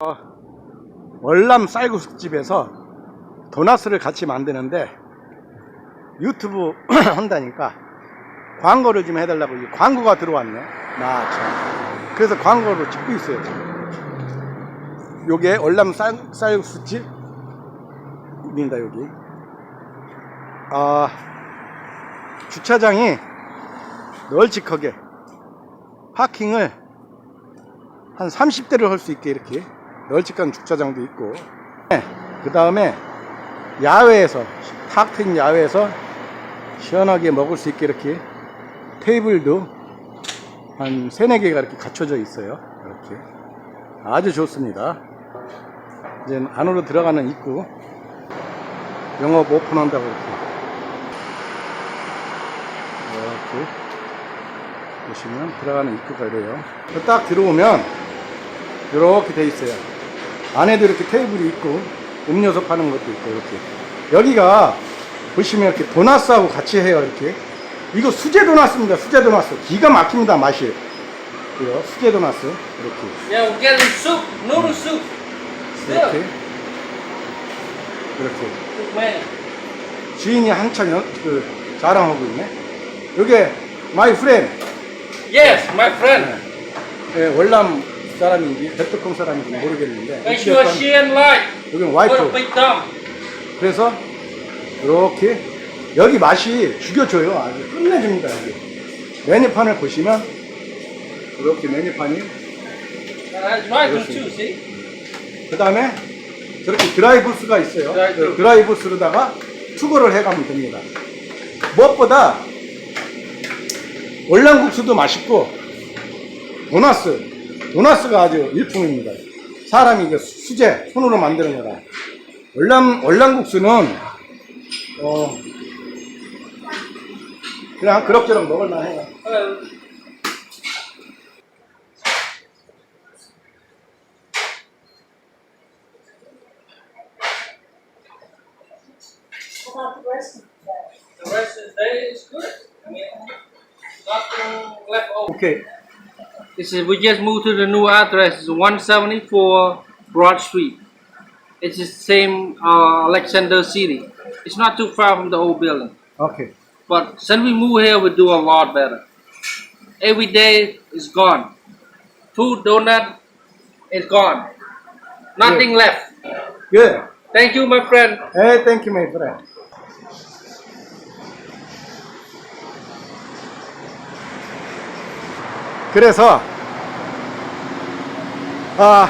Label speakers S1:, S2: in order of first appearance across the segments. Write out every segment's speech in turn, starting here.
S1: 어, 월남 쌀국수집에서 도나스를 같이 만드는데 유튜브 한다니까 광고를 좀 해달라고 이 광고가 들어왔네. 나 참. 그래서 광고를 찍고 있어요 지금. 요게 월남 쌀, 쌀국수집입니다 여기 아 주차장이 널찍하게 파킹을 한 30대를 할 수 있게 이렇게 널찍한 주차장도 있고. 그 다음에 야외에서 탁 트인 야외에서 시원하게 먹을 수 있게 이렇게 테이블도 한 세네 개가 이렇게 갖춰져 있어요. 이렇게. 아주 좋습니다. 이제 안으로 들어가는 입구. 영업 오픈한다고 이렇게. 이렇게 보시면 들어가는 입구가 이래요. 딱 들어오면 이렇게 돼 있어요 안에도 이렇게 테이블이 있고 음료수 파는 것도 있고 이렇게. 여기가 보시면 이렇게 도나스하고 같이 해요 이렇게. 이거 수제 도나스입니다 수제 도나스 기가 막힙니다 맛이. 이거 수제 도나스 이렇게.
S2: we're getting soup, noodle soup.
S1: 이렇게. 이렇게.
S2: man.
S1: 주인이 한참 연- 그 자랑하고 있네. 이게 마이 프렌
S2: Yes, my friend.
S1: 네, 월남 사람인지 베트콩 사람인지 모르겠는데
S2: Make sure she and light.
S1: 여기
S2: Put a
S1: 와이프. 그래서 이렇게 여기 맛이 죽여줘요 아주 끝내줍니다 여기 메뉴판을 보시면 이렇게 메뉴판이? 그 다음에 저렇게 드라이브스가 있어요
S2: 드라이브.
S1: 드라이브스로다가 투고를 해가면 됩니다 무엇보다 월남국수도 맛있고 도나스 도나스가 아주 일품입니다 사람이 이게 수제 손으로 만드는 거라 월남 월남국수는 어 그냥 그럭저럭 먹을만 해요
S2: Hello.
S3: about the rest of the day?
S2: The rest of the day is good. I mean, nothing left over.
S1: 오케이
S2: We just moved to the new address, 174 Broad Street. It's the same uh, Alexander City. It's not too far from the old building.
S1: Okay.
S2: But since we move here, we do a lot better. Every day is gone. Food, donut is gone. Nothing left.
S1: Good.
S2: Thank you, my friend.
S1: Hey, thank you, my friend. 그래서 아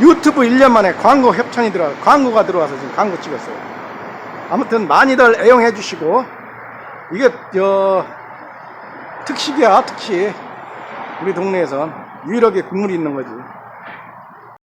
S1: 유튜브 1년 만에 광고 협찬이 들어 광고가 들어와서 지금 광고 찍었어요. 아무튼 많이들 애용해 주시고 이게 저 특식이야 특식 우리 동네에선 유일하게 국물이 있는 거지.